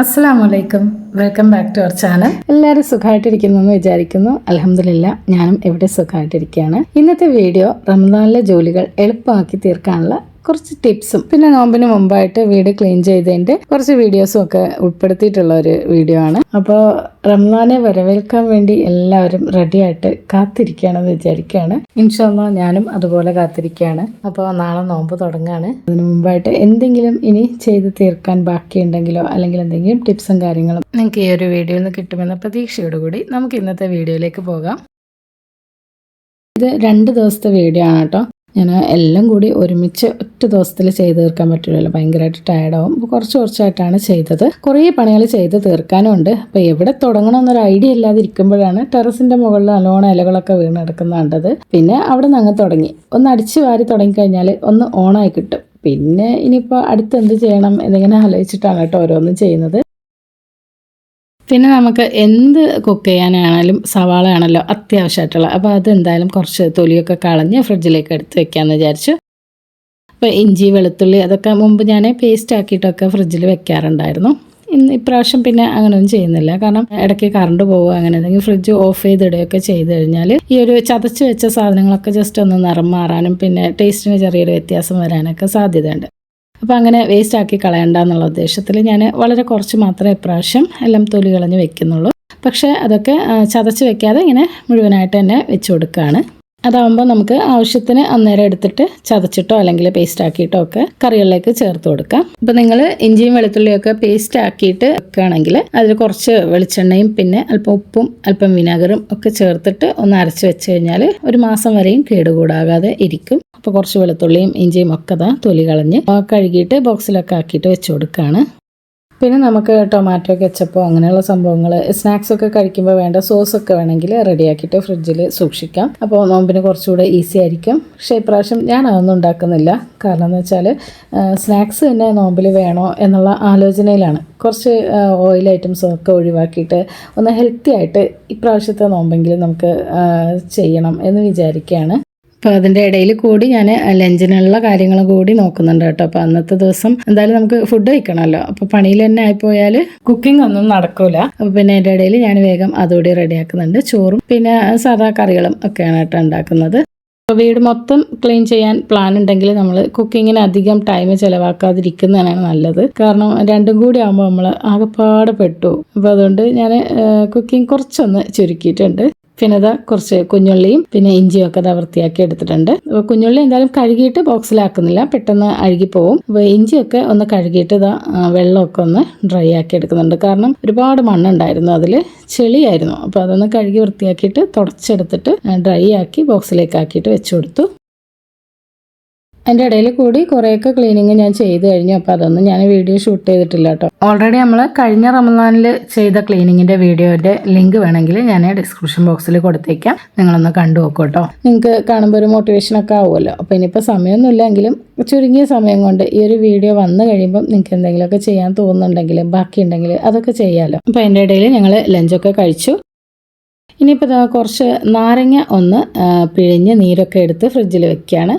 അസ്സാം വലൈക്കും welcome back to our channel എല്ലാവരും സുഖമായിട്ടിരിക്കുന്നു എന്ന് വിചാരിക്കുന്നു. അലഹമില്ല ഞാനും ഇവിടെ സുഖമായിട്ടിരിക്കുകയാണ്. ഇന്നത്തെ വീഡിയോ റമദാനിലെ ജോലികൾ എളുപ്പമാക്കി തീർക്കാനുള്ള കുറച്ച് ടിപ്സും. പിന്നെ നോമ്പിന് മുമ്പായിട്ട് വീട് ക്ലീൻ ചെയ്തതിന്റെ കുറച്ച് വീഡിയോസും ഒക്കെ ഉൾപ്പെടുത്തിയിട്ടുള്ള ഒരു വീഡിയോ ആണ്. അപ്പോൾ റംസാനെ വരവേൽക്കാൻ വേണ്ടി എല്ലാവരും റെഡിയായിട്ട് കാത്തിരിക്കുകയാണെന്ന് വിചാരിക്കുകയാണ്. ഇൻഷാല്ല ഞാനും അതുപോലെ കാത്തിരിക്കുകയാണ്. അപ്പോൾ നാളെ നോമ്പ് തുടങ്ങുകയാണ് അതിന് മുമ്പായിട്ട് എന്തെങ്കിലും ഇനി ചെയ്ത് തീർക്കാൻ ബാക്കിയുണ്ടെങ്കിലോ അല്ലെങ്കിൽ എന്തെങ്കിലും ടിപ്സും കാര്യങ്ങളും നിങ്ങൾക്ക് ഈ ഒരു വീഡിയോയിൽ നിന്ന് കിട്ടുമെന്ന പ്രതീക്ഷയോടുകൂടി നമുക്ക് ഇന്നത്തെ വീഡിയോയിലേക്ക് പോകാം. ഇത് രണ്ട് ദിവസത്തെ വീഡിയോ ആണ് കേട്ടോ. ഞാൻ എല്ലാം കൂടി ഒരുമിച്ച് ഒറ്റ ദിവസത്തിൽ ചെയ്ത് തീർക്കാൻ പറ്റില്ലല്ലോ ഭയങ്കരമായിട്ട് ടയർഡാവും അപ്പോൾ കുറച്ച് കുറച്ചായിട്ടാണ് ചെയ്തത്. കുറേ പണികൾ ചെയ്ത് തീർക്കാനുണ്ട്. അപ്പോൾ എവിടെ തുടങ്ങണം എന്നൊരു ഐഡിയ ഇല്ലാതെ ഇരിക്കുമ്പോഴാണ് ടെറസിന്റെ മുകളിൽ നല്ലോണം ഇലകളൊക്കെ വീണ് കിടക്കുന്ന കണ്ടത്. പിന്നെ അവിടെ നിന്ന് അങ്ങ് തുടങ്ങി. ഒന്ന് അടിച്ച് വാരി തുടങ്ങിക്കഴിഞ്ഞാൽ ഒന്ന് ഓണായി കിട്ടും. പിന്നെ ഇനിയിപ്പോൾ അടുത്ത് എന്ത് ചെയ്യണം എന്നിങ്ങനെ ആലോചിച്ചിട്ടാണ് കേട്ടോ ഓരോന്നും ചെയ്യുന്നത്. പിന്നെ നമുക്ക് എന്ത് കുക്ക് ചെയ്യാനാണെങ്കിലും സവാള ആണല്ലോ അത്യാവശ്യമായിട്ടുള്ള അപ്പോൾ അതെന്തായാലും കുറച്ച് തൊലിയൊക്കെ കളഞ്ഞ് ഫ്രിഡ്ജിലേക്ക് എടുത്ത് വെക്കാമെന്ന് വിചാരിച്ചു. അപ്പോൾ ഇഞ്ചി വെളുത്തുള്ളി അതൊക്കെ മുമ്പ് ഞാൻ പേസ്റ്റ് ആക്കിയിട്ടൊക്കെ ഫ്രിഡ്ജിൽ വെക്കാറുണ്ടായിരുന്നു. ഇന്ന് ഇപ്രാവശ്യം പിന്നെ അങ്ങനെയൊന്നും ചെയ്യുന്നില്ല. കാരണം ഇടയ്ക്ക് കറണ്ട് പോവുക അങ്ങനെ എന്തെങ്കിലും ഫ്രിഡ്ജ് ഓഫ് ചെയ്തിടുകയൊക്കെ ചെയ്ത് കഴിഞ്ഞാൽ ഈ ഒരു ചതച്ച് വെച്ച സാധനങ്ങളൊക്കെ ജസ്റ്റ് ഒന്ന് നിറം മാറാനും പിന്നെ ടേസ്റ്റിന് ചെറിയൊരു വ്യത്യാസം വരാനൊക്കെ സാധ്യതയുണ്ട്. അപ്പോൾ അങ്ങനെ വേസ്റ്റ് ആക്കി കളയണ്ട എന്നുള്ള ഉദ്ദേശത്തിൽ ഞാൻ വളരെ കുറച്ച് മാത്രമേ ഇപ്രാവശ്യം എല്ലാം തൊലി കളഞ്ഞ് വെക്കുന്നുള്ളൂ. പക്ഷേ അതൊക്കെ ചതച്ച് വെക്കാതെ ഇങ്ങനെ മുഴുവനായിട്ട് തന്നെ വെച്ച് കൊടുക്കുകയാണ് അതാവുമ്പോൾ നമുക്ക് ആവശ്യത്തിന് അന്നേരം എടുത്തിട്ട് ചതച്ചിട്ടോ അല്ലെങ്കിൽ പേസ്റ്റ് ആക്കിയിട്ടോ ഒക്കെ കറികളിലേക്ക് ചേർത്ത് കൊടുക്കാം. ഇപ്പം നിങ്ങൾ ഇഞ്ചിയും വെളുത്തുള്ളിയും ഒക്കെ പേസ്റ്റ് ആക്കിയിട്ട് വെക്കുകയാണെങ്കിൽ അതിൽ കുറച്ച് വെളിച്ചെണ്ണയും പിന്നെ അല്പം ഉപ്പും അല്പം വിനാഗറും ഒക്കെ ചേർത്തിട്ട് ഒന്ന് അരച്ച് വെച്ച് കഴിഞ്ഞാൽ ഒരു മാസം വരെയും കേടുകൂടാകാതെ ഇരിക്കും. അപ്പോൾ കുറച്ച് വെളുത്തുള്ളിയും ഇഞ്ചിയും ഒക്കെ താ തൊലി കളഞ്ഞ് കഴുകിയിട്ട് ബോക്സിലൊക്കെ ആക്കിയിട്ട് വെച്ച് കൊടുക്കുകയാണ് പിന്നെ നമുക്ക് ടൊമാറ്റോ കെച്ചപ്പോ അങ്ങനെയുള്ള സംഭവങ്ങൾ സ്നാക്സ് ഒക്കെ കഴിക്കുമ്പോൾ വേണ്ട സോസ് ഒക്കെ വേണമെങ്കിൽ റെഡിയാക്കിയിട്ട് ഫ്രിഡ്ജിൽ സൂക്ഷിക്കാം. അപ്പോൾ നോമ്പിന് കുറച്ചുകൂടെ ഈസി ആയിരിക്കും. പക്ഷേ ഇപ്രാവശ്യം ഞാൻ അതൊന്നും ഉണ്ടാക്കുന്നില്ല. കാരണം എന്ന് വെച്ചാൽ സ്നാക്സ് തന്നെ നോമ്പിൽ വേണോ എന്നുള്ള ആലോചനയിലാണ്. കുറച്ച് ഓയിൽ ഐറ്റംസ് ഒക്കെ ഒഴിവാക്കിയിട്ട് ഒന്ന് ഹെൽത്തി ആയിട്ട് ഇപ്രാവശ്യത്തെ നോമ്പെങ്കിലും നമുക്ക് ചെയ്യണം എന്ന് വിചാരിക്കുകയാണ്. അപ്പോൾ അതിന്റെ ഇടയിൽ കൂടി ഞാൻ ലഞ്ചിനുള്ള കാര്യങ്ങളും കൂടി നോക്കുന്നുണ്ട് കേട്ടോ. അപ്പോൾ അന്നത്തെ ദിവസം എന്തായാലും നമുക്ക് ഫുഡ് കഴിക്കണമല്ലോ. അപ്പോൾ പണിയിൽ തന്നെ ആയിപ്പോയാൽ കുക്കിംഗ് ഒന്നും നടക്കൂല. അപ്പോൾ പിന്നെ അതിന്റെ ഇടയിൽ ഞാൻ വേഗം അതുകൂടി റെഡിയാക്കുന്നുണ്ട് ചോറും പിന്നെ സാധാ കറികളും ഒക്കെയാണ് കേട്ടോ ഉണ്ടാക്കുന്നത്. അപ്പോൾ വീട് മൊത്തം ക്ലീൻ ചെയ്യാൻ പ്ലാൻ ഉണ്ടെങ്കിൽ നമ്മൾ കുക്കിങ്ങിന് അധികം ടൈം ചിലവാക്കാതിരിക്കുന്നതാണ് നല്ലത്. കാരണം രണ്ടും കൂടി ആകുമ്പോൾ നമ്മൾ ആകെപ്പാടെ പെട്ടു. അപ്പോൾ അതുകൊണ്ട് ഞാൻ കുക്കിംഗ് കുറച്ചൊന്ന് ചുരുക്കിയിട്ടുണ്ട്. പിന്നെ ഇതാ കുറച്ച് കുഞ്ഞുള്ളിയും പിന്നെ ഇഞ്ചിയും ഒക്കെ ഇതാ വൃത്തിയാക്കി എടുത്തിട്ടുണ്ട്. അപ്പോൾ കുഞ്ഞുള്ളി എന്തായാലും കഴുകിയിട്ട് ബോക്സിലാക്കുന്നില്ല. പെട്ടെന്ന് അഴുകി പോവും. അപ്പോൾ ഇഞ്ചിയൊക്കെ ഒന്ന് കഴുകിയിട്ട് ഇതാ വെള്ളമൊക്കെ ഒന്ന് ഡ്രൈ ആക്കി എടുക്കുന്നുണ്ട്. കാരണം ഒരുപാട് മണ്ണുണ്ടായിരുന്നു അതിൽ ചെളിയായിരുന്നു. അപ്പോൾ അതൊന്ന് കഴുകി വൃത്തിയാക്കിയിട്ട് തുടച്ചെടുത്തിട്ട് ഡ്രൈ ആക്കി ബോക്സിലേക്ക് ആക്കിയിട്ട് വെച്ചു കൊടുത്തു. അതിന്റെ ഇടയിൽ കൂടി കുറേയൊക്കെ ക്ലീനിങ് ഞാൻ ചെയ്ത് കഴിഞ്ഞു. അപ്പോൾ അതൊന്നും ഞാൻ വീഡിയോ ഷൂട്ട് ചെയ്തിട്ടില്ല കേട്ടോ. ഓൾറെഡി നമ്മൾ കഴിഞ്ഞ റമദാനിൽ ചെയ്ത ക്ലീനിങ്ങിന്റെ വീഡിയോയുടെ ലിങ്ക് വേണമെങ്കിൽ ഞാൻ ഡിസ്ക്രിപ്ഷൻ ബോക്സിൽ കൊടുത്തേക്കാം. നിങ്ങളൊന്ന് കണ്ടു നോക്കൂ കേട്ടോ. നിങ്ങൾക്ക് കാണുമ്പോൾ ഒരു മോട്ടിവേഷനൊക്കെ ആവുമല്ലോ. അപ്പോൾ ഇനിയിപ്പോൾ സമയമൊന്നുമില്ലെങ്കിലും ചുരുങ്ങിയ സമയം കൊണ്ട് ഈ ഒരു വീഡിയോ വന്നു കഴിയുമ്പം നിങ്ങൾക്ക് എന്തെങ്കിലുമൊക്കെ ചെയ്യാൻ തോന്നുന്നുണ്ടെങ്കിൽ ബാക്കിയുണ്ടെങ്കിൽ അതൊക്കെ ചെയ്യാമല്ലോ അപ്പോൾ അതിന്റെ ഇടയിൽ ഞങ്ങൾ ലഞ്ചൊക്കെ കഴിച്ചു. ഇനിയിപ്പോൾ കുറച്ച് നാരങ്ങ ഒന്ന് പിഴിഞ്ഞ് നീരൊക്കെ എടുത്ത് ഫ്രിഡ്ജിൽ വെക്കുകയാണ്.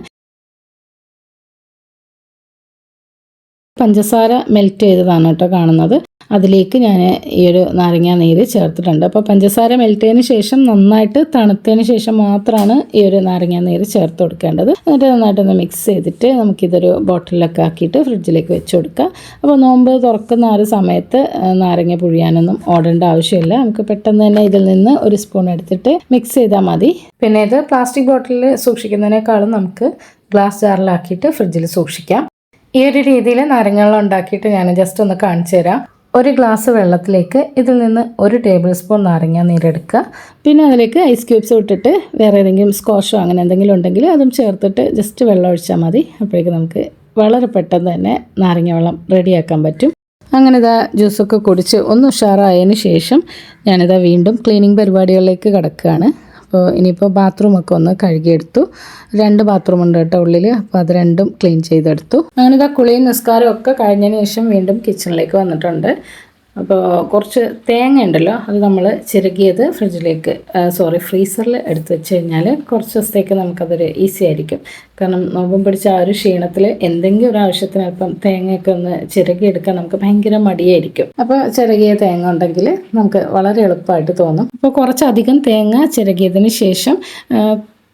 പഞ്ചസാര മെൽറ്റ് ചെയ്തതാണ് കേട്ടോ കാണുന്നത്. അതിലേക്ക് ഞാൻ ഈ ഒരു നാരങ്ങ നീര് ചേർത്തിട്ടുണ്ട്. അപ്പോൾ പഞ്ചസാര മെൽറ്റ് ശേഷം നന്നായിട്ട് തണുത്തതിന് ശേഷം മാത്രമാണ് ഈ ഒരു നാരങ്ങ നീര് ചേർത്ത് കൊടുക്കേണ്ടത്. എന്നിട്ട് നന്നായിട്ടൊന്ന് മിക്സ് ചെയ്തിട്ട് നമുക്കിതൊരു ബോട്ടിലൊക്കെ ആക്കിയിട്ട് ഫ്രിഡ്ജിലേക്ക് വെച്ച് കൊടുക്കുക അപ്പോൾ നോമ്പ് തുറക്കുന്ന ആ ഒരു സമയത്ത് നാരങ്ങ പുഴിയാനൊന്നും ഓടേണ്ട ആവശ്യമില്ല. നമുക്ക് പെട്ടെന്ന് തന്നെ ഇതിൽ നിന്ന് ഒരു സ്പൂൺ എടുത്തിട്ട് മിക്സ് ചെയ്താൽ മതി. പിന്നെ ഇത് പ്ലാസ്റ്റിക് ബോട്ടിലിൽ സൂക്ഷിക്കുന്നതിനേക്കാളും നമുക്ക് ഗ്ലാസ് ജാറിലാക്കിയിട്ട് ഫ്രിഡ്ജിൽ സൂക്ഷിക്കാം. ഈ ഒരു രീതിയിൽ നാരങ്ങാവെള്ളം ഉണ്ടാക്കിയിട്ട് ഞാൻ ജസ്റ്റ് ഒന്ന് കാണിച്ചു തരാം. ഒരു ഗ്ലാസ് വെള്ളത്തിലേക്ക് ഇതിൽ നിന്ന് ഒരു ടേബിൾ സ്പൂൺ നാരങ്ങ നീരെടുക്കുക പിന്നെ അതിലേക്ക് ഐസ് ക്യൂബ്സ് ഇട്ടിട്ട് വേറെ ഏതെങ്കിലും സ്കോഷോ അങ്ങനെ എന്തെങ്കിലും ഉണ്ടെങ്കിൽ അതും ചേർത്തിട്ട് ജസ്റ്റ് വെള്ളം ഒഴിച്ചാൽ മതി. അപ്പോഴേക്കും നമുക്ക് വളരെ പെട്ടെന്ന് തന്നെ നാരങ്ങ വെള്ളം റെഡിയാക്കാൻ പറ്റും. അങ്ങനെ ഇതാ ജ്യൂസൊക്കെ കുടിച്ച് ഒന്ന് ഉഷാറായതിന് ശേഷം ഞാനിതാ വീണ്ടും ക്ലീനിങ് പരിപാടികളിലേക്ക് കിടക്കുകയാണ്. അപ്പോൾ ഇനിയിപ്പോൾ ബാത്റൂമൊക്കെ ഒന്ന് കഴുകിയെടുത്തു. രണ്ട് ബാത്റൂം ഉണ്ട് കേട്ടോ ഉള്ളിൽ അപ്പോൾ അത് രണ്ടും ക്ലീൻ ചെയ്തെടുത്തു. അങ്ങനെ ഇതാ കുളിയും നിസ്കാരവും ഒക്കെ കഴിഞ്ഞതിന് ശേഷം വീണ്ടും കിച്ചണിലേക്ക് വന്നിട്ടുണ്ട്. അപ്പോൾ കുറച്ച് തേങ്ങ ഉണ്ടല്ലോ അത് നമ്മൾ ചിരകിയത് ഫ്രിഡ്ജിലേക്ക് സോറി ഫ്രീസറിൽ എടുത്ത് വെച്ച് കഴിഞ്ഞാൽ കുറച്ച് ദിവസത്തേക്ക് നമുക്കതൊരു ഈസി ആയിരിക്കും. കാരണം നോമ്പും പിടിച്ച ആ ഒരു ക്ഷീണത്തിൽ എന്തെങ്കിലും ഒരു ആവശ്യത്തിന് അല്പം തേങ്ങയൊക്കെ ഒന്ന് ചിരകിയെടുക്കാൻ നമുക്ക് ഭയങ്കര മടിയായിരിക്കും. അപ്പോൾ ചിരകിയ തേങ്ങ ഉണ്ടെങ്കിൽ നമുക്ക് വളരെ എളുപ്പമായിട്ട് തോന്നും. അപ്പോൾ കുറച്ചധികം തേങ്ങ ചിരകിയതിന് ശേഷം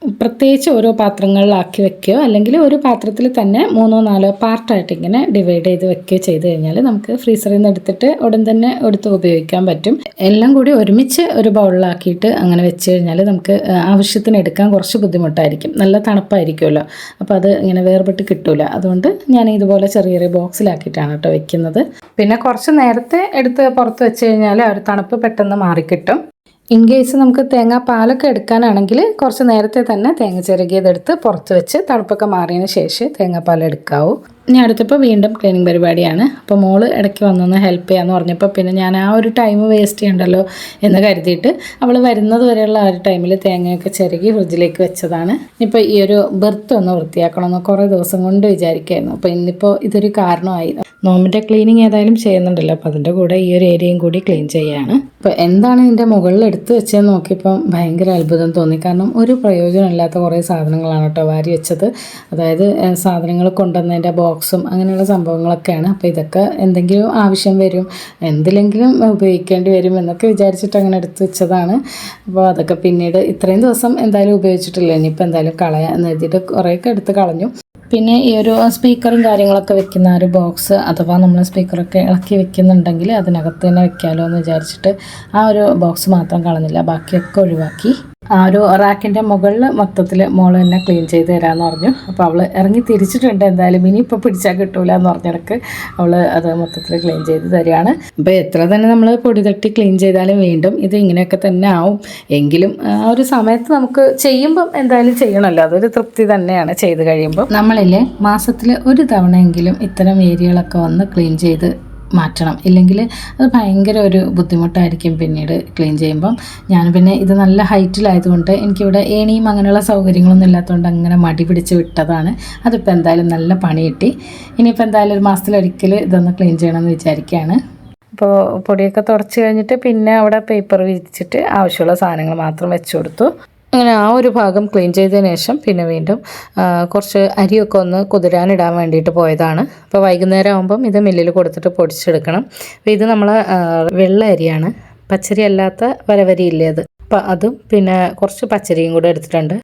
പ്രത്യേകിച്ച് ഓരോ പാത്രങ്ങളിലാക്കി വെക്കുകയോ അല്ലെങ്കിൽ ഒരു പാത്രത്തിൽ തന്നെ മൂന്നോ നാലോ പാർട്ടായിട്ട് ഇങ്ങനെ ഡിവൈഡ് ചെയ്ത് വെക്കുകയോ ചെയ്ത് കഴിഞ്ഞാൽ നമുക്ക് ഫ്രീസറിൽ നിന്ന് എടുത്തിട്ട് ഉടൻ തന്നെ എടുത്ത് ഉപയോഗിക്കാൻ പറ്റും. എല്ലാം കൂടി ഒരുമിച്ച് ഒരു ബൗളിലാക്കിയിട്ട് അങ്ങനെ വെച്ച് കഴിഞ്ഞാൽ നമുക്ക് ആവശ്യത്തിന് എടുക്കാൻ കുറച്ച് ബുദ്ധിമുട്ടായിരിക്കും. നല്ല തണുപ്പായിരിക്കുമല്ലോ. അപ്പോൾ അത് ഇങ്ങനെ വേർപെട്ട് കിട്ടൂല. അതുകൊണ്ട് ഞാൻ ഇതുപോലെ ചെറിയ ചെറിയ ബോക്സിലാക്കിയിട്ടാണ് കേട്ടോ വെക്കുന്നത്. പിന്നെ കുറച്ച് നേരത്തെ എടുത്ത് പുറത്ത് വെച്ച് കഴിഞ്ഞാൽ ആ ഒരു തണുപ്പ് പെട്ടെന്ന് മാറിക്കിട്ടും. ഇൻ കേസ് നമുക്ക് തേങ്ങ പാലൊക്കെ എടുക്കാനാണെങ്കിൽ കുറച്ച് നേരത്തെ തന്നെ തേങ്ങ ചിരകിയതെടുത്ത് പുറത്ത് വെച്ച് തണുപ്പൊക്കെ മാറിയതിന് ശേഷം തേങ്ങാപ്പാൽ എടുക്കാവൂ. ഇനി അടുത്തപ്പോൾ വീണ്ടും ക്ലീനിങ് പരിപാടിയാണ്. അപ്പോൾ മോൾ ഇടയ്ക്ക് വന്നൊന്ന് ഹെൽപ്പ് ചെയ്യാമെന്ന് പറഞ്ഞപ്പോൾ പിന്നെ ഞാൻ ആ ഒരു ടൈം വേസ്റ്റ് ചെയ്യണ്ടല്ലോ എന്ന് കരുതിയിട്ട് അവൾ വരുന്നത് വരെയുള്ള ആ ഒരു ടൈമിൽ തേങ്ങയൊക്കെ ചിരകി ഫ്രിഡ്ജിലേക്ക് വെച്ചതാണ്. ഇപ്പോൾ ഈ ഒരു ബെർത്ത് ഒന്ന് വൃത്തിയാക്കണമെന്ന് കുറേ ദിവസം കൊണ്ട് വിചാരിക്കുമായിരുന്നു അപ്പോൾ ഇന്നിപ്പോൾ ഇതൊരു കാരണമായി. നോമിന്റെ ക്ലീനിങ് ഏതായാലും ചെയ്യുന്നുണ്ടല്ലോ. അപ്പോൾ അതിന്റെ കൂടെ ഈ ഒരു ഏരിയയും കൂടി ക്ലീൻ ചെയ്യുകയാണ് അപ്പോൾ എന്താണ് ഇതിന്റെ മുകളിൽ എടുത്ത് വെച്ചതെന്ന് നോക്കിയപ്പം ഭയങ്കര അത്ഭുതം തോന്നി. കാരണം ഒരു പ്രയോജനമില്ലാത്ത കുറേ സാധനങ്ങളാണ് കേട്ടോ വാരി വെച്ചത്. അതായത് സാധനങ്ങൾ കൊണ്ടുവന്നതിന്റെ ബോക്സും അങ്ങനെയുള്ള സംഭവങ്ങളൊക്കെയാണ്. അപ്പോൾ ഇതൊക്കെ എന്തെങ്കിലും ആവശ്യം വരും എന്തിലെങ്കിലും ഉപയോഗിക്കേണ്ടി വരും എന്നൊക്കെ വിചാരിച്ചിട്ട് അങ്ങനെ എടുത്ത് വെച്ചതാണ്. അപ്പോൾ അതൊക്കെ പിന്നീട് ഇത്രയും ദിവസം എന്തായാലും ഉപയോഗിച്ചിട്ടില്ല. ഇനിയിപ്പോൾ എന്തായാലും കളയാൻ എന്ന് എഴുതിയിട്ട് കുറേയൊക്കെ എടുത്ത് കളഞ്ഞു. പിന്നെ ഈ ഒരു സ്പീക്കറും കാര്യങ്ങളൊക്കെ വെക്കുന്ന ഒരു ബോക്സ് അഥവാ നമ്മൾ സ്പീക്കറൊക്കെ ഇളക്കി വെക്കുന്നുണ്ടെങ്കിൽ അതിനകത്ത് തന്നെ വെക്കാമല്ലോ എന്ന് വിചാരിച്ചിട്ട് ആ ഒരു ബോക്സ് മാത്രം കളഞ്ഞില്ല. ബാക്കിയൊക്കെ ഒഴിവാക്കി. ആ ഒരു റാക്കിന്റെ മുകളിൽ മൊത്തത്തിൽ മോൾ തന്നെ ക്ലീൻ ചെയ്ത് തരാമെന്ന് പറഞ്ഞു. അപ്പോൾ അവൾ ഇറങ്ങി തിരിച്ചിട്ടുണ്ട്. എന്തായാലും ഇനി ഇപ്പോൾ പിടിച്ചാൽ കിട്ടൂല എന്ന് പറഞ്ഞിടക്ക് അവൾ അത് മൊത്തത്തിൽ ക്ലീൻ ചെയ്ത് തരികയാണ്. അപ്പോൾ എത്ര തന്നെ നമ്മൾ പൊടി തട്ടി ക്ലീൻ ചെയ്താലും വീണ്ടും ഇത് ഇങ്ങനെയൊക്കെ തന്നെ ആവും. എങ്കിലും ആ ഒരു സമയത്ത് നമുക്ക് ചെയ്യുമ്പം എന്തായാലും ചെയ്യണമല്ലോ അതൊരു തൃപ്തി തന്നെയാണ് ചെയ്ത് കഴിയുമ്പോൾ നമ്മളില്ലേ മാസത്തിൽ ഒരു തവണയെങ്കിലും ഇത്തരം ഏരിയകളൊക്കെ വന്ന് ക്ലീൻ ചെയ്ത് മാറ്റണം. ഇല്ലെങ്കിൽ അത് ഭയങ്കര ഒരു ബുദ്ധിമുട്ടായിരിക്കും പിന്നീട് ക്ലീൻ ചെയ്യുമ്പം. ഞാൻ പിന്നെ ഇത് നല്ല ഹൈറ്റിലായതുകൊണ്ട് എനിക്കിവിടെ ഏണിയും അങ്ങനെയുള്ള സൗകര്യങ്ങളൊന്നും ഇല്ലാത്തതുകൊണ്ട് അങ്ങനെ മടി പിടിച്ച് വിട്ടതാണ്. അതിപ്പോൾ എന്തായാലും നല്ല പണി കിട്ടി. ഇനിയിപ്പോൾ എന്തായാലും ഒരു മാസത്തിലൊരിക്കൽ ഇതൊന്ന് ക്ലീൻ ചെയ്യണമെന്ന് വിചാരിക്കുകയാണ് അപ്പോൾ പൊടിയൊക്കെ തുടച്ച് കഴിഞ്ഞിട്ട് പിന്നെ അവിടെ പേപ്പർ വിരിച്ചിട്ട് ആവശ്യമുള്ള സാധനങ്ങൾ മാത്രം വെച്ച് കൊടുത്തു. അങ്ങനെ ആ ഒരു ഭാഗം ക്ലീൻ ചെയ്തതിന് ശേഷം പിന്നെ വീണ്ടും കുറച്ച് അരിയൊക്കെ ഒന്ന് കുതിരാനിടാൻ വേണ്ടിയിട്ട് പോയതാണ്. അപ്പോൾ വൈകുന്നേരം ആകുമ്പം ഇത് മില്ലിൽ കൊടുത്തിട്ട് പൊടിച്ചെടുക്കണം. അപ്പോൾ ഇത് നമ്മൾ വെള്ള അരിയാണ്. പച്ചരി അല്ലാത്ത വരവരിയില്ലേ അത്? അപ്പം അതും പിന്നെ കുറച്ച് പച്ചരിയും കൂടെ എടുത്തിട്ടുണ്ട്.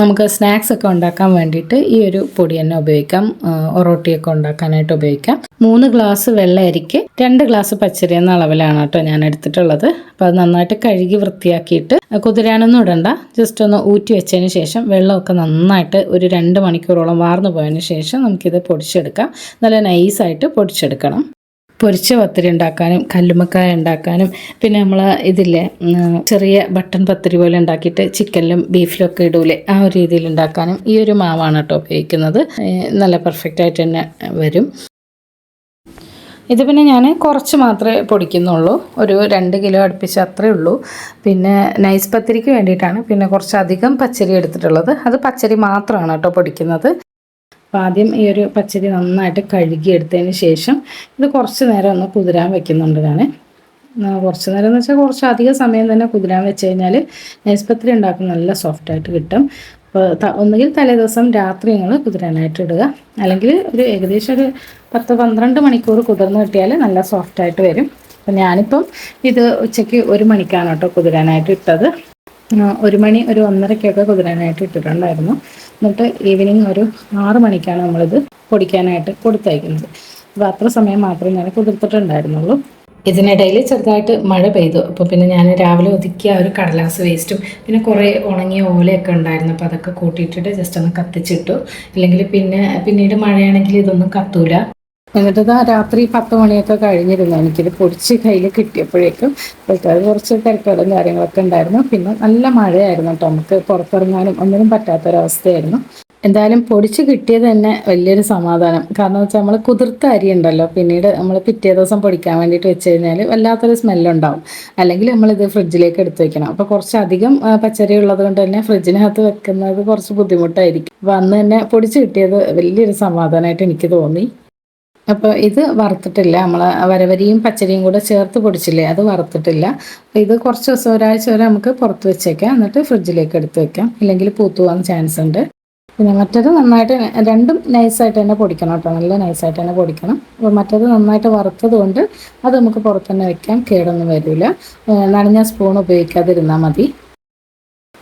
നമുക്ക് സ്നാക്സ് ഒക്കെ ഉണ്ടാക്കാൻ വേണ്ടിയിട്ട് ഈ ഒരു പൊടി തന്നെ ഉപയോഗിക്കാം. ഒറോട്ടിയൊക്കെ ഉണ്ടാക്കാനായിട്ട് ഉപയോഗിക്കാം. മൂന്ന് ഗ്ലാസ് വെള്ള അരിക്ക് രണ്ട് ഗ്ലാസ് പച്ചരി എന്ന അളവിലാണ് കേട്ടോ ഞാൻ എടുത്തിട്ടുള്ളത്. അപ്പോൾ അത് നന്നായിട്ട് കഴുകി വൃത്തിയാക്കിയിട്ട് കുതിരാനൊന്നും ഇടണ്ട. ജസ്റ്റ് ഒന്ന് ഊറ്റി വെച്ചതിന് ശേഷം വെള്ളമൊക്കെ നന്നായിട്ട് ഒരു രണ്ട് മണിക്കൂറോളം വാർന്നു പോയതിന് ശേഷം നമുക്കിത് പൊടിച്ചെടുക്കാം. നല്ല നൈസായിട്ട് പൊടിച്ചെടുക്കണം. പൊരിച്ച പത്തിരി ഉണ്ടാക്കാനും കല്ലുമക്കായ ഉണ്ടാക്കാനും പിന്നെ നമ്മൾ ഇതില്ലേ ചെറിയ ബട്ടൺ പത്തിരി പോലെ ഉണ്ടാക്കിയിട്ട് ചിക്കനിലും ബീഫിലും ഒക്കെ ഇടൂലേ ആ ഒരു രീതിയിൽ ഉണ്ടാക്കാനും ഈ ഒരു മാവാണ് കേട്ടോ ഉപയോഗിക്കുന്നത്. നല്ല പെർഫെക്റ്റ് ആയിട്ട് തന്നെ വരും. ഇത് പിന്നെ ഞാൻ കുറച്ച് മാത്രമേ പൊടിക്കുന്നുള്ളൂ. ഒരു രണ്ട് കിലോ അടുപ്പിച്ച് അത്രേ ഉള്ളൂ. പിന്നെ നൈസ് പത്തിരിക്ക് വേണ്ടിയിട്ടാണ് പിന്നെ കുറച്ചധികം പച്ചരി എടുത്തിട്ടുള്ളത്. അത് പച്ചരി മാത്രമാണ് കേട്ടോ പൊടിക്കുന്നത്. അപ്പോൾ ആദ്യം ഈ ഒരു പച്ചരി നന്നായിട്ട് കഴുകി എടുത്തതിന് ശേഷം ഇത് കുറച്ച് നേരം ഒന്ന് കുതിരാൻ വെക്കുന്നുണ്ട് കുറച്ച് നേരം എന്ന് വെച്ചാൽ കുറച്ച് അധിക സമയം തന്നെ കുതിരാൻ വെച്ച് കഴിഞ്ഞാൽ നൈസ് പത്തിരി ഉണ്ടാക്കുന്ന നല്ല സോഫ്റ്റായിട്ട് കിട്ടും. അപ്പോൾ ഒന്നുകിൽ തലേ ദിവസം രാത്രി നിങ്ങൾ കുതിരാനായിട്ട് ഇടുക. അല്ലെങ്കിൽ ഒരു ഏകദേശം ഒരു പത്ത് പന്ത്രണ്ട് മണിക്കൂർ കുതിർന്ന് കിട്ടിയാൽ നല്ല സോഫ്റ്റായിട്ട് വരും. അപ്പോൾ ഞാനിപ്പം ഇത് ഉച്ചയ്ക്ക് ഒരു മണിക്കാണ് കേട്ടോ കുതിരാനായിട്ട് ഇട്ടത്. ഒരു മണി ഒരു ഒന്നരയ്ക്കൊക്കെ കുതിരാനായിട്ട് ഇട്ടിട്ടുണ്ടായിരുന്നു. എന്നിട്ട് ഈവനിങ് ഒരു ആറ് മണിക്കാണ് നമ്മളിത് പൊടിക്കാനായിട്ട് കൊടുത്തയക്കുന്നത്. അപ്പോൾ അത്ര സമയം മാത്രമേ ഞാൻ കുതിർത്തിട്ടുണ്ടായിരുന്നുള്ളൂ. ഇതിനിടയിൽ ചെറുതായിട്ട് മഴ പെയ്തു. അപ്പോൾ പിന്നെ ഞാൻ രാവിലെ ഒതുക്കിയ ഒരു കടലാസ് വേസ്റ്റും പിന്നെ കുറേ ഉണങ്ങിയ ഓലയൊക്കെ ഉണ്ടായിരുന്നു. അപ്പോൾ അതൊക്കെ കൂട്ടിയിട്ടിട്ട് ജസ്റ്റ് ഒന്ന് കത്തിച്ചിട്ടു. ഇല്ലെങ്കിൽ പിന്നെ പിന്നീട് മഴയാണെങ്കിൽ ഇതൊന്നും കത്തൂല. എന്നിട്ട് ആ രാത്രി പത്ത് മണിയൊക്കെ കഴിഞ്ഞിരുന്നു. എനിക്കിത് പൊടിച്ച് കയ്യിൽ കിട്ടിയപ്പോഴേക്കും അത് കുറച്ച് തിരക്കുകളും കാര്യങ്ങളൊക്കെ ഉണ്ടായിരുന്നു. പിന്നെ നല്ല മഴയായിരുന്നു കേട്ടോ. നമുക്ക് പുറത്തിറങ്ങാനും ഒന്നിനും പറ്റാത്തൊരവസ്ഥയായിരുന്നു. എന്തായാലും പൊടിച്ച് കിട്ടിയത് തന്നെ വലിയൊരു സമാധാനം. കാരണം വെച്ചാൽ നമ്മൾ കുതിർത്ത അരി ഉണ്ടല്ലോ. പിന്നീട് നമ്മൾ പിറ്റേ ദിവസം പൊടിക്കാൻ വേണ്ടിയിട്ട് വെച്ച് കഴിഞ്ഞാൽ വല്ലാത്തൊരു സ്മെല്ലുണ്ടാവും. അല്ലെങ്കിൽ നമ്മളിത് ഫ്രിഡ്ജിലേക്ക് എടുത്ത് വെക്കണം. അപ്പോൾ കുറച്ചധികം പച്ചരി ഉള്ളത് കൊണ്ട് തന്നെ ഫ്രിഡ്ജിനകത്ത് വെക്കുന്നത് കുറച്ച് ബുദ്ധിമുട്ടായിരിക്കും. അപ്പോൾ അന്ന് തന്നെ പൊടിച്ച് കിട്ടിയത് വലിയൊരു സമാധാനമായിട്ട് എനിക്ക് തോന്നി. അപ്പോൾ ഇത് വറുത്തിട്ടില്ല. നമ്മൾ വരവരിയും പച്ചരിയും കൂടെ ചേർത്ത് പൊടിച്ചില്ലേ അത് വറുത്തിട്ടില്ല. ഇത് കുറച്ച് ദിവസം ഒരാഴ്ച വരെ നമുക്ക് പുറത്ത് വെച്ചേക്കാം. എന്നിട്ട് ഫ്രിഡ്ജിലേക്ക് എടുത്ത് വെക്കാം. ഇല്ലെങ്കിൽ പൂത്തു പോകാൻ ചാൻസ് ഉണ്ട്. പിന്നെ മറ്റേത് നന്നായിട്ട് രണ്ടും നൈസായിട്ട് തന്നെ പൊടിക്കണം കേട്ടോ. നല്ല നൈസായിട്ട് തന്നെ പൊടിക്കണം. അപ്പോൾ മറ്റേത് നന്നായിട്ട് വറുത്തത് കൊണ്ട് അത് നമുക്ക് പുറത്ത് തന്നെ വെക്കാം കേടൊന്നും വരില്ല നനഞ്ഞ സ്പൂൺ ഉപയോഗിക്കാതിരുന്നാൽ മതി.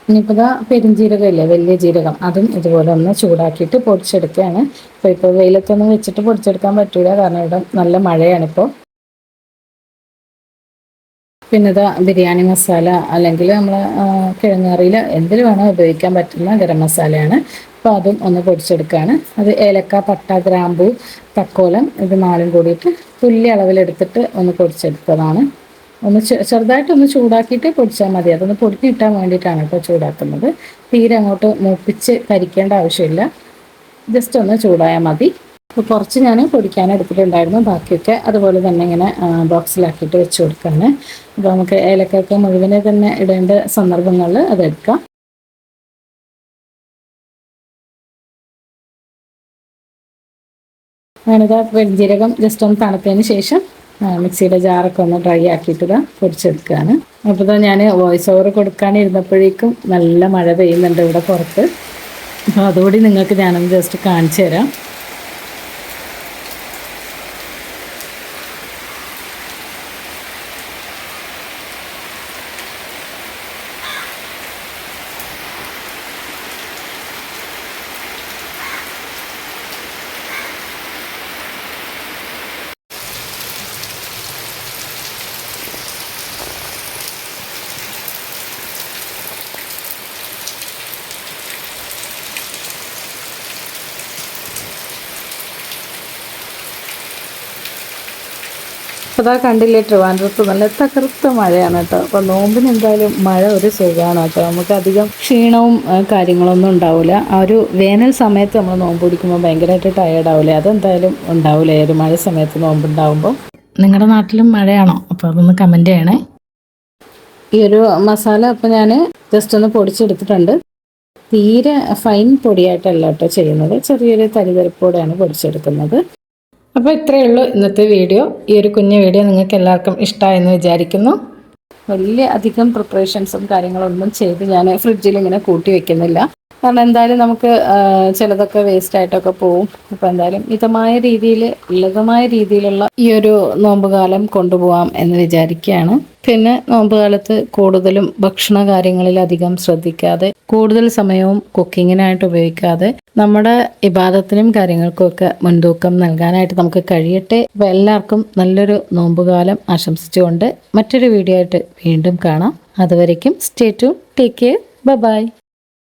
ഇനിയിപ്പോൾ പെരുംജീരകമില്ലേ വലിയ ജീരകം അതും ഇതുപോലെ ഒന്ന് ചൂടാക്കിയിട്ട് പൊടിച്ചെടുക്കുകയാണ്. അപ്പോൾ ഇപ്പോൾ വെയിലത്തൊന്നും വെച്ചിട്ട് പൊടിച്ചെടുക്കാൻ പറ്റൂല കാരണം ഇവിടെ നല്ല മഴയാണിപ്പോൾ പിന്നെ ഇതാ ബിരിയാണി മസാല അല്ലെങ്കിൽ നമ്മൾ കിഴങ്ങറിയിൽ എന്തിനു വേണോ ഉപയോഗിക്കാൻ പറ്റുന്ന ഗരം മസാലയാണ്. അപ്പോൾ അതും ഒന്ന് പൊടിച്ചെടുക്കുകയാണ്. അത് ഏലക്ക പട്ട ഗ്രാമ്പു തക്കോലം ഇത് നാലും കൂടിയിട്ട് തുല്യ അളവിലെടുത്തിട്ട് ഒന്ന് പൊടിച്ചെടുത്തതാണ്. ഒന്ന് ചെറുതായിട്ടൊന്ന് ചൂടാക്കിയിട്ട് പൊടിച്ചാൽ മതി. അതൊന്ന് പൊടിഞ്ഞ് കിട്ടാൻ വേണ്ടിയിട്ടാണ് ഇപ്പോൾ ചൂടാക്കുന്നത്. തീരെ അങ്ങോട്ട് മൂപ്പിച്ച് കരിക്കേണ്ട ആവശ്യമില്ല. ജസ്റ്റ് ഒന്ന് ചൂടായാൽ മതി. അപ്പോൾ കുറച്ച് ഞാൻ പൊടിക്കാൻ എടുത്തിട്ടുണ്ടായിരുന്നു. ബാക്കിയൊക്കെ അതുപോലെ തന്നെ ഇങ്ങനെ ബോക്സിലാക്കിയിട്ട് വെച്ച് കൊടുക്കുകയാണ് അപ്പോൾ നമുക്ക് ഏലക്കൊക്കെ മുഴുവനെ തന്നെ ഇടേണ്ട സന്ദർഭങ്ങളിൽ അതെടുക്കാം ഞാനിത് വെഞ്ചീരകം ജസ്റ്റ് ഒന്ന് തണുത്തതിന് ശേഷം മിക്സിയുടെ ജാറൊക്കെ ഒന്ന് ഡ്രൈ ആക്കിയിട്ട് ഇതാ പൊടിച്ചെടുക്കുകയാണ്. അപ്പോൾ ഞാൻ വോയിസ് ഓവർ കൊടുക്കാനിരുന്നപ്പോഴേക്കും നല്ല മഴ പെയ്യുന്നുണ്ട് ഇവിടെ പുറത്ത്. അപ്പോൾ അതുകൂടി നിങ്ങൾക്ക് ഞാനൊന്ന് ജസ്റ്റ് കാണിച്ചു തരാം അപ്പോൾ അതാ കണ്ടില്ലേ ട്രിവാൻഡ്രത്ത് നല്ല തകർത്ത മഴയാണ് കേട്ടോ. അപ്പോൾ നോമ്പിന് എന്തായാലും മഴ ഒരു സുഖമാണ് കേട്ടോ. നമുക്ക് അധികം ക്ഷീണവും കാര്യങ്ങളൊന്നും ഉണ്ടാവില്ല ആ ഒരു വേനൽ സമയത്ത് നമ്മൾ നോമ്പ് പിടിക്കുമ്പോൾ ഭയങ്കരമായിട്ട് ടയേർഡ് ആവില്ലേ അതെന്തായാലും ഉണ്ടാവില്ല ഒരു മഴ സമയത്ത് നോമ്പ് ഉണ്ടാവുമ്പോൾ നിങ്ങളുടെ നാട്ടിലും മഴയാണോ? അപ്പോൾ അതൊന്ന് കമന്റ് ചെയ്യണേ. ഈ ഒരു മസാല അപ്പോൾ ഞാൻ ജസ്റ്റ് ഒന്ന് പൊടിച്ചെടുത്തിട്ടുണ്ട്. തീരെ ഫൈൻ പൊടിയായിട്ടല്ല കേട്ടോ ചെയ്യുന്നത്. ചെറിയൊരു തരിതരിപ്പോടെയാണ് പൊടിച്ചെടുക്കുന്നത്. അപ്പോൾ ഇത്രയേ ഉള്ളൂ ഇന്നത്തെ വീഡിയോ. ഈ ഒരു കുഞ്ഞു വീഡിയോ നിങ്ങൾക്ക് എല്ലാവർക്കും ഇഷ്ടമായെന്ന് വിചാരിക്കുന്നു. വലിയ അധികം പ്രിപ്പറേഷൻസും കാര്യങ്ങളൊന്നും ചെയ്ത് ഞാൻ ഫ്രിഡ്ജിൽ ഇങ്ങനെ കൂട്ടി വെക്കുന്നില്ല. കാരണം എന്തായാലും നമുക്ക് ചിലതൊക്കെ വേസ്റ്റ് ആയിട്ടൊക്കെ പോവും. അപ്പോൾ എന്തായാലും മിതമായ രീതിയിൽ ലളിതമായ രീതിയിലുള്ള ഈ ഒരു നോമ്പുകാലം കൊണ്ടുപോകാം എന്ന് വിചാരിക്കുകയാണ്. പിന്നെ നോമ്പുകാലത്ത് കൂടുതലും ഭക്ഷണ കാര്യങ്ങളിൽ അധികം ശ്രദ്ധിക്കാതെ കൂടുതൽ സമയവും കുക്കിങ്ങിനായിട്ട് ഉപയോഗിക്കാതെ നമ്മുടെ ഇബാദത്തിനും കാര്യങ്ങൾക്കും ഒക്കെ മുൻതൂക്കം നൽകാനായിട്ട് നമുക്ക് കഴിയട്ടെ. അപ്പോൾ എല്ലാവർക്കും നല്ലൊരു നോമ്പുകാലം ആശംസിച്ചുകൊണ്ട് മറ്റൊരു വീഡിയോ ആയിട്ട് വീണ്ടും കാണാം. അതുവരയ്ക്കും stay to take care by.